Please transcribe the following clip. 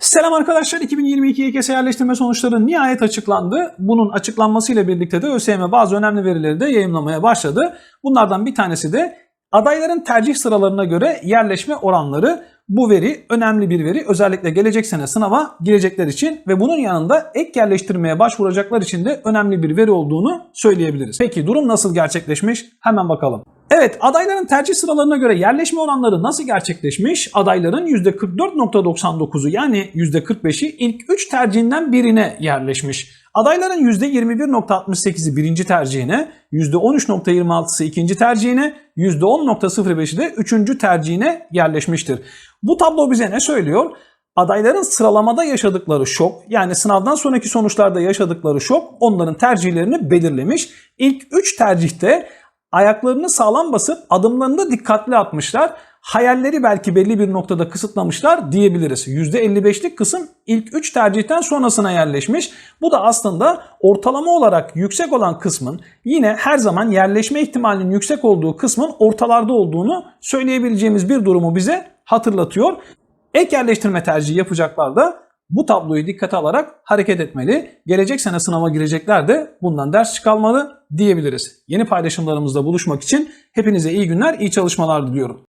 Selam arkadaşlar. 2022 YKS yerleştirme sonuçları nihayet açıklandı. Bunun açıklanmasıyla birlikte de ÖSYM bazı önemli verileri de yayınlamaya başladı. Bunlardan bir tanesi de adayların tercih sıralarına göre yerleşme oranları. Bu veri önemli bir veri. Özellikle gelecek sene sınava girecekler için ve bunun yanında ek yerleştirmeye başvuracaklar için de önemli bir veri olduğunu söyleyebiliriz. Peki durum nasıl gerçekleşmiş? Hemen bakalım. Evet adayların tercih sıralarına göre yerleşme oranları nasıl gerçekleşmiş? Adayların %44.99'u yani %45'i ilk 3 tercihinden birine yerleşmiş. Adayların %21.68'i birinci tercihine, %13.26'sı ikinci tercihine, %10.05'i de üçüncü tercihine yerleşmiştir. Bu tablo bize ne söylüyor? Adayların sıralamada yaşadıkları şok yani sınavdan sonraki sonuçlarda yaşadıkları şok onların tercihlerini belirlemiş. İlk 3 tercihte ayaklarını sağlam basıp adımlarını da dikkatli atmışlar. Hayalleri belki belli bir noktada kısıtlamışlar diyebiliriz. %55'lik kısım ilk 3 tercihten sonrasına yerleşmiş. Bu da aslında ortalama olarak yüksek olan kısmın yine her zaman yerleşme ihtimalinin yüksek olduğu kısmın ortalarda olduğunu söyleyebileceğimiz bir durumu bize hatırlatıyor. Ek yerleştirme tercihi yapacaklar da bu tabloyu dikkate alarak hareket etmeli. Gelecek sene sınava girecekler de bundan ders çıkalmalı diyebiliriz. Yeni paylaşımlarımızda buluşmak için hepinize iyi günler, iyi çalışmalar diliyorum.